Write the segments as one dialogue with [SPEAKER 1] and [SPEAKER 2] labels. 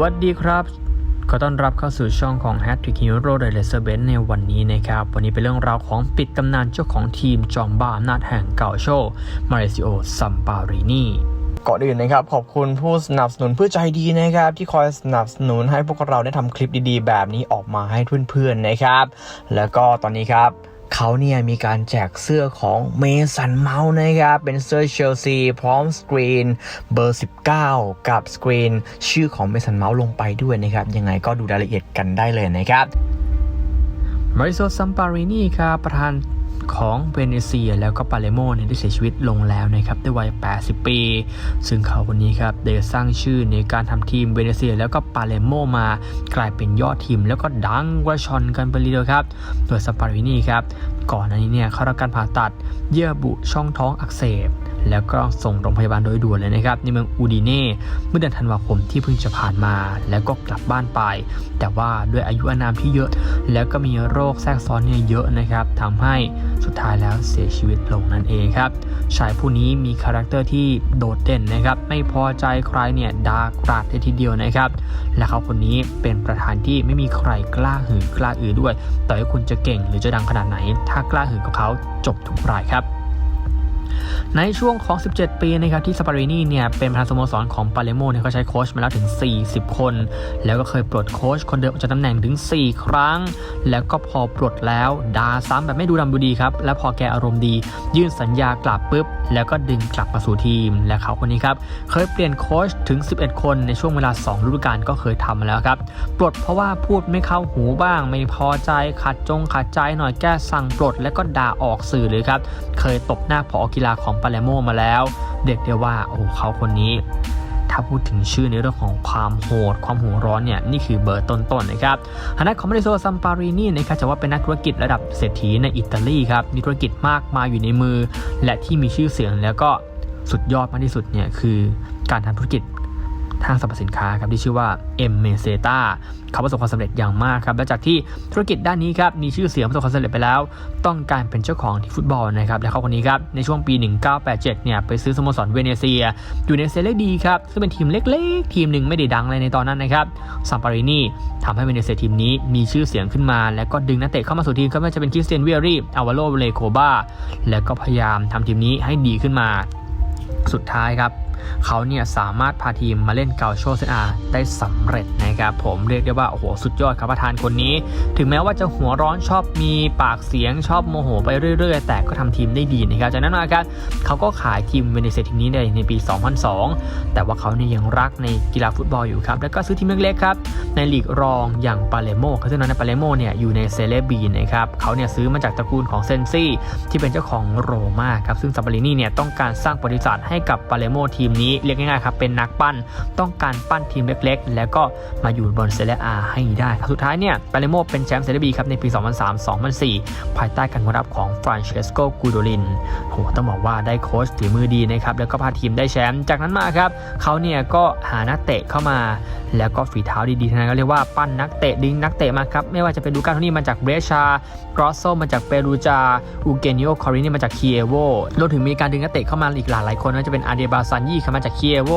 [SPEAKER 1] วัสดีครับ ขอต้อนรับเข้าสู่ช่องของ h a t t r i c k Hero โดยเลเซอร์เบนในวันนี้นะครับ วันนี้เป็นเรื่องราวของปิดตำนานเจ้าของทีมจอมบ้าอำนาจแห่งเก่าโชมาริซิโอซัมปารินีก่อนอื่นนะครับ ขอบคุณผู้สนับสนุนเพื่อใจดีนะครับ ที่คอยสนับสนุนให้พวกเราได้ทำคลิปดีๆ แบบนี้ออกมาให้เพื่อนๆนะครับ แล้วก็ตอนนี้ครับ เขาเนี่ยมีการแจกเสื้อของเมสันเมาส์นะครับ เป็นเสื้อเชลซีพร้อมสกรีนเบอร์ 19 กับสกรีนชื่อของเมสันเมาส์ลงไปด้วยนะครับ ยังไงก็ดูรายละเอียดกันได้เลยนะครับมาริโซซัมปารินีครับประธาน ของเวเนเซียแล้วก็ปาเลโมเนี่ยได้เสียชีวิตลงแล้วนะครับด้วยวัย 80 ปี ซึ่งเขาคนนี้ครับได้สร้างชื่อในการทำทีมเวเนเซีย แล้วก็ปาเลโมมากลายเป็นยอดทีม แล้วก็ดังกระชอนกันไปเลยครับ โดยซัมปารินีครับก่อนหน้านี้เนี่ยเขารับการผ่าตัดเยื่อบุช่องท้องอักเสบแล้วก็ส่งโรงพยาบาลโดยด่วนเลยนะครับในเมืองอูดิเน่เมื่อเดือนธันวาคมที่เพิ่งจะผ่านมา แล้วก็กลับบ้านไป แต่ว่าด้วยอายุอานามที่เยอะ แล้วก็มีโรคแทรกซ้อนเนี่ยเยอะนะครับทำให้สุดท้ายแล้วเสียชีวิตลงนั่นเองครับ ชายผู้นี้มีคาแรคเตอร์ที่โดดเด่นนะครับ ไม่พอใจใครเนี่ยด่ากราดได้ทีเดียวนะครับ และเขาคนนี้เป็นประธานที่ไม่มีใครกล้าหือกล้าอือด้วย ต่อให้คุณจะเก่งหรือจะดังขนาดไหน ถ้ากล้าหือกับเขาจบทุกรายครับ ในช่วงของ 17 ปีนะครับที่สปารินีเนี่ยเป็นประธานสโมสรของปาเลโมเนี่ยเขาใช้โค้ชมาแล้วถึง 40 คน แล้วก็เคยปลดโค้ชคนเดิมออกจากตำแหน่งถึง 4 ครั้ง แล้วก็พอปลดแล้วด่าซ้ำแบบไม่ดูดำดูดีครับ แล้วพอแกอารมณ์ดี ยื่นสัญญากลับปุ๊บ แล้วก็ดึงกลับมาสู่ทีม และเขาคนนี้ครับเคยเปลี่ยนโค้ชถึง 11 คนในช่วงเวลา 2 ฤดูกาลก็เคยทำมาแล้วครับปลดเพราะว่าพูดไม่เข้าหูบ้าง ไม่พอใจขัดจงขัดใจหน่อยแก้สั่งปลด แล้วก็ด่าออกสื่อเลยครับเคยตบหน้าผอกีฬาของปาเลโมมาแล้วเด็กเดียวว่าโอ้โหเขาคนนี้ ถ้าพูดถึงชื่อในเรื่องของความโหด ความหัวร้อนเนี่ยนี่คือเบอร์ต้นๆนะครับทางด้านของมาริโซซัมปารีนีนะครับจะว่าเป็นนักธุรกิจระดับเศรษฐีในอิตาลีครับมีธุรกิจมากมายอยู่ในมือ และที่มีชื่อเสียงแล้วก็สุดยอดมากที่สุดเนี่ยคือการทำธุรกิจางสรรพสินค้าครับที่ชื่อว่า M m e s e t a เขาประสบความสำเร็จอย่างมากครับและจากที่ธุรกิจด้านนี้ครับมีชื่อเสียงประสบความสำเร็จไปแล้ว ต้องการเป็นเจ้าของที่ฟุตบอลนะครับและเขาคนนี้ครับในช่วงปี 1987 เนี่ยไปซื้อสโมสรเวเนเซีย อยู่ในเซเลดีครับซึ่งเป็นทีมเล็กๆ ทีมหนึ่งไม่ได้ดังเลยในตอนนั้นนะครับซัมปารินีทำให้เวเนเซียทีมนี้มีชื่อเสียงขึ้นมา แล้วก็ดึงนักเตะเข้ามาสู่ทีมก็ไม่ว่าจะเป็นคริสเตียนเวียรีอาวาโลเลโคบาแล้วก็พยายามทำทีมนี้ให้ดีขึ้นมาสุดท้ายครับ เขาเนี่ยสามารถพาทีมมาเล่นเกาโชเซอาได้สำเร็จนะครับผมเรียกได้ว่าโอ้โหสุดยอดครับประธานคนนี้ ถึงแม้ว่าจะหัวร้อนชอบมีปากเสียงชอบโมโหไปเรื่อย ๆ แต่ก็ทำทีมได้ดีนะครับจากนั้นมาครับเขาก็ขายทีมเวเนเซียทีมนี้ในในปี 2002 แต่ว่าเขาเนี่ยยังรักในกีฬาฟุตบอลอยู่ครับแล้วก็ซื้อทีมเล็กๆครับในลีกรองอย่างปาเลโมซึ่งตอนนั้นปาเลโมเนี่ยอยู่ในเซเลบีนะครับเขาเนี่ยซื้อมาจากตระกูลของเซนซี่ที่เป็นเจ้าของโรม่าครับซึ่งซาบารินีเนี่ยต้องการสร้างประวัติศาสตร์ให้กับปาเลโมทีมนี้เรียกง่ายๆครับเป็นนักปั้นต้องการปั้นทีมเล็กๆ แล้วก็มาอยู่บนเซเลอาให้ได้ครับสุดท้ายเนี่ยปาเลโมเป็นแชมป์เซเลบีครับในปี 2003-2004 ภายใต้การกำกับของฟรานเชสโกกูโดลินโหต้องบอกว่าได้โค้ชฝีมือดีนะครับแล้วก็พาทีมได้แชมป์จากนั้นมาครับเขาเนี่ยก็หานักเตะเข้ามา แล้วก็ฝีเท้าดีๆทั้งนั้นก็เรียกว่าปั้นนักเตะดึงนักเตะมาครับไม่ว่าจะเป็นดูการโทนี่มาจากเบรชากรอสโซมาจากเปรูจาอูเกนิโอคอรินี่มาจากคีเอโวรวมถึงมีการดึงนักเตะเข้ามาอีกหลายหลายคนว่าจะเป็นอาเดบาซันยี่มาจากเคียโว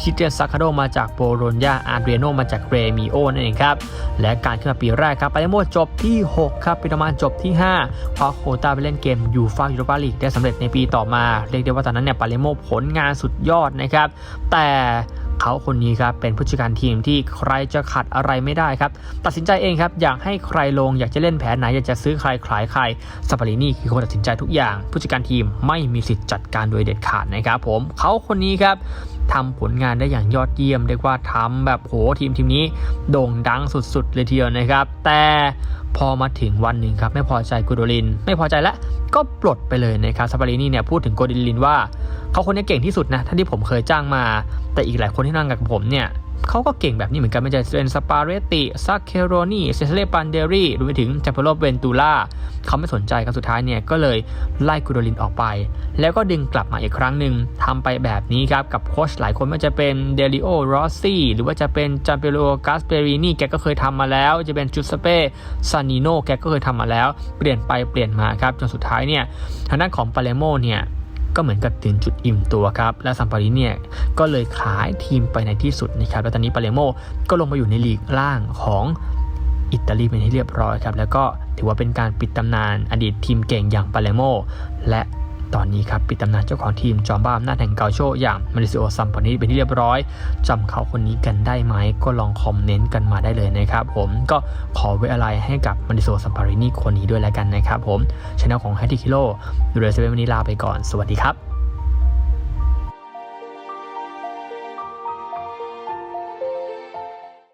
[SPEAKER 1] คิเตียนซาคาโดมาจากโบโลญญาอาเดรโนมาจากเรมิโอนั่นเองครับ และการขึ้นมาปีแรกครับปาเลโมจบที่ 6 ครับปีประมาณจบที่ 5 เพราะโคตาไปเล่นเกมยูฟ่ายูโรปาลีกได้สำเร็จในปีต่อมา เรียกได้ว่าตอนนั้นเนี่ยปาเลโมผลงานสุดยอดนะครับ แต่ เขาคนนี้ครับเป็นผู้จัดการทีมที่ใครจะขัดอะไรไม่ได้ครับ ตัดสินใจเองครับ อยากให้ใครลงอยากจะเล่นแผนไหน อยากจะซื้อใครขายใครสปารินี่คือคนตัดสินใจทุกอย่าง ผู้จัดการทีมไม่มีสิทธิ์จัดการโดยเด็ดขาดนะครับผมเขาคนนี้ครับ ทำผลงานได้อย่างยอดเยี่ยมเรียกว่าทำแบบโหทีมทีมนี้โด่งดังสุดๆเลยทีเดียวนะครับ แต่พอมาถึงวันหนึ่งครับไม่พอใจกูโดลิน ไม่พอใจแล้วก็ปลดไปเลยนะครับซาปารินี่เนี่ยพูดถึงโกดิลินว่า เขาคนนี้เก่งที่สุดนะท่านที่ผมเคยจ้างมา แต่อีกหลายคนที่นั่งกับผมเนี่ย เขาก็เก่งแบบนี้เหมือนกันไม่ใช่เป็นสปาเรติซักเคโรนีเซเซเลปันเดรีรวมไปถึงจัปโปโลเวนตูล่าเขาไม่สนใจครับสุดท้ายเนี่ยก็เลยไล่กูโดลินออกไป แล้วก็ดึงกลับมาอีกครั้งหนึ่งทำไปแบบนี้ครับ กับโค้ชหลายคนไม่ว่าจะเป็นเดลิโอรอสซี่หรือว่าจะเป็นจัมเปโลกาสเปรินีแกก็เคยทำมาแล้ว จะเป็นจูสเป้ซานิโนแกก็เคยทำมาแล้ว เปลี่ยนไปเปลี่ยนมาครับจนสุดท้ายเนี่ยทางด้านของปาเลโมเนี่ย ก็เหมือนกับถึงจุดอิ่มตัวครับ และซัมปาริเนี่ยก็เลยขายทีมไปในที่สุดนะครับ แล้วตอนนี้ปาเลโมก็ลงมาอยู่ในลีกล่างของอิตาลีเป็นที่เรียบร้อยครับ แล้วก็ถือว่าเป็นการปิดตำนานอดีตทีมเก่งอย่างปาเลโมและ ตอนนี้ครับปิดตำนานเจ้าของทีมจอมบ้าอำนาจแห่งเกาโชอย่างมาริซิโอซัมปอริเป็นที่เรียบร้อยจำเขาคนนี้กันได้ไหมก็ลองคอมเมนต์กันมาได้เลยนะครับผมก็ขอไว้อะไรให้กับมาริโซซัมปารินีคนนี้ด้วยแล้วกันนะครับผมช anel ของแฮตติคิโลดูเรเซเว่นวันนี้ลาไปก่อน สวัสดีครับ